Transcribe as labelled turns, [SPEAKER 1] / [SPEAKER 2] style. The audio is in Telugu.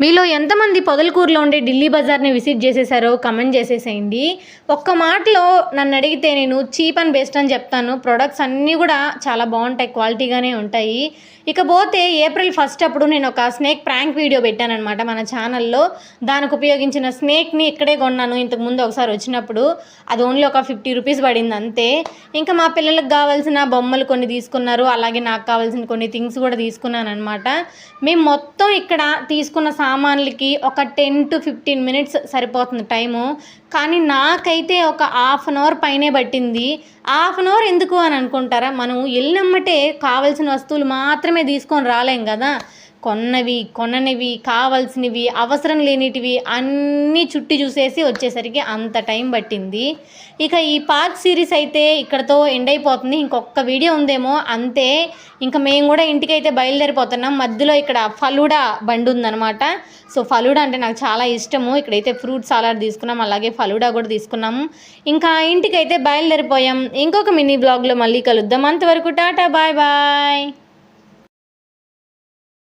[SPEAKER 1] మీలో ఎంతమంది పొదలకూరులో ఉండే ఢిల్లీ బజార్ని విజిట్ చేసేసారో కమెంట్ చేసేసేయండి. ఒక్క మాటలో నన్ను అడిగితే నేను చీప్ అండ్ బెస్ట్ అని చెప్తాను. ప్రొడక్ట్స్ అన్నీ కూడా చాలా బాగుంటాయి క్వాలిటీగానే ఉంటాయి. ఇకపోతే ఏప్రిల్ ఫస్ట్ అప్పుడు నేను ఒక స్నేక్ ప్రాంక్ వీడియో పెట్టానమాట మన ఛానల్లో. దానికి ఉపయోగించిన స్నేక్ని ఇక్కడే కొన్నాను. ఇంతకు ముందు ఒకసారి వచ్చినప్పుడు అది ఓన్లీ ఒక ఫిఫ్టీ రూపీస్ పడింది అంతే. ఇంకా మా పిల్లలకు కావాల్సిన బొమ్మలు కొన్ని తీసుకున్నారు. అలాగే నాకు కావాల్సిన కొన్ని థింగ్స్ కూడా తీసుకున్నాను అనమాట మేము మొత్తం ఇక్కడ తీసుకున్న సామాన్లకి ఒక టెన్ టు ఫిఫ్టీన్ మినిట్స్ సరిపోతుంది టైము. కానీ నాకైతే ఒక హాఫ్ అన్ అవర్ పైనే పట్టింది. హాఫ్ అన్ అవర్ ఎందుకు అని అనుకుంటారా? మనం వెళ్ళినమ్మటే కావాల్సిన వస్తువులు మాత్రమే తీసుకొని రాలేం కదా? కొన్నవి కొననివి కావాల్సినవి అవసరం లేనిటివి అన్నీ చుట్టి చూసేసి వచ్చేసరికి అంత టైం పట్టింది. ఇక ఈ పార్క్ సిరీస్ అయితే ఇక్కడతో ఎండ్ అయిపోతుంది. ఇంకొక వీడియో ఉందేమో అంతే. ఇంకా మేము కూడా ఇంటికైతే బయలుదేరిపోతున్నాం. మధ్యలో ఇక్కడ ఫలూడా బండి ఉందనమాట సో ఫలూడా అంటే నాకు చాలా ఇష్టము. ఇక్కడైతే ఫ్రూట్ సాలాడ్ తీసుకున్నాం అలాగే ఫలూడా కూడా తీసుకున్నాము ఇంకా ఇంటికైతే బయలుదేరిపోయాం. ఇంకొక మినీ బ్లాగ్లో మళ్ళీ కలుద్దాం. అంతవరకు టాటా బాయ్ బాయ్.